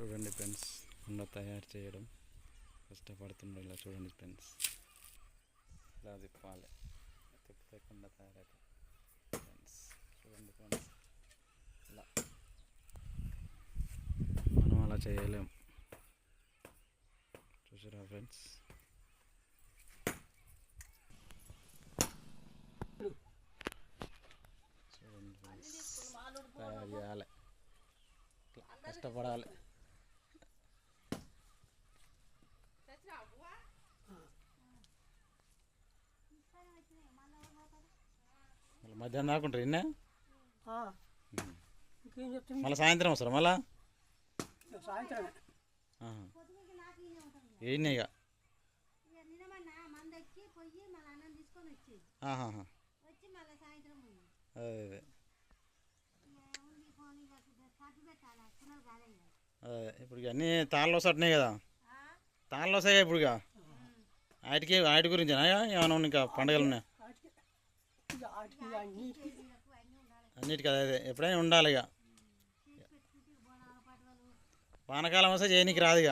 చూడండి ఫ్రెండ్స్ కుండ తయారు చేయడం కష్టపడుతుండే ఇలా చూడండి ఫ్రెండ్స్. ఇలా తిప్పాలి. తిప్పితే కుండ తయారవుతుంది ఫ్రెండ్స్. చూడండి ఫ్రెండ్స్. ఇలా. మనం అలా చేయలేం. చూసారా ఫ్రెండ్స్? చూడండి ఫ్రెండ్స్. తయారు చేయాలి. ఇట్లా కష్టపడాలి మళ్ళీ మధ్యాహ్నం దాకుంటారు ఇన్నే? మళ్ళీ సాయంత్రం వస్తారా? మళ్ళా? సాయంత్రమే. ఇక అదే అదే. ఇప్పుడు ఇక అన్నీ తాళ్ళు వస్తున్నాయి కదా? తాళ్ళు వస్తాయి ఇప్పుడు వాటి గురించేనా ఇక? ఏమైనా ఉన్నాయి ఇంకా పండుగలు ఉన్నాయి వాటికి అన్నిటికి అన్నిటికీ అదే అదే. ఎప్పుడైనా ఉండాలి ఇక వానకాలం వస్తే చేయనీకి రాదు ఇక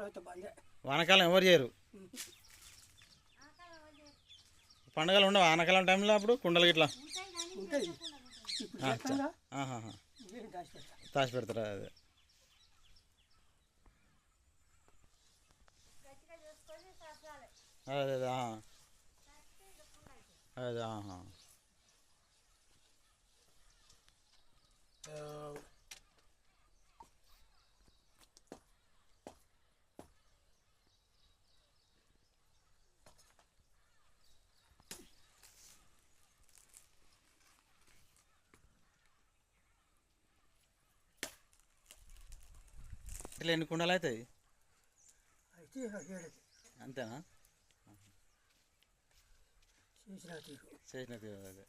అయితే బందే. వానకాలం ఎవరు చేయరు. పండుగలు ఉండవు. వానకాలం టైంలో అప్పుడు కుండలు గిట్లా. దాచి దాచి పెడతారా? అదే. అదే అదే. అదే ఆహా. ఇట్లా ఎన్ని కుండలు అవుతాయి అయితే ఇక ఏడది అంతేనా చేసిన తీరు చేసినది అదే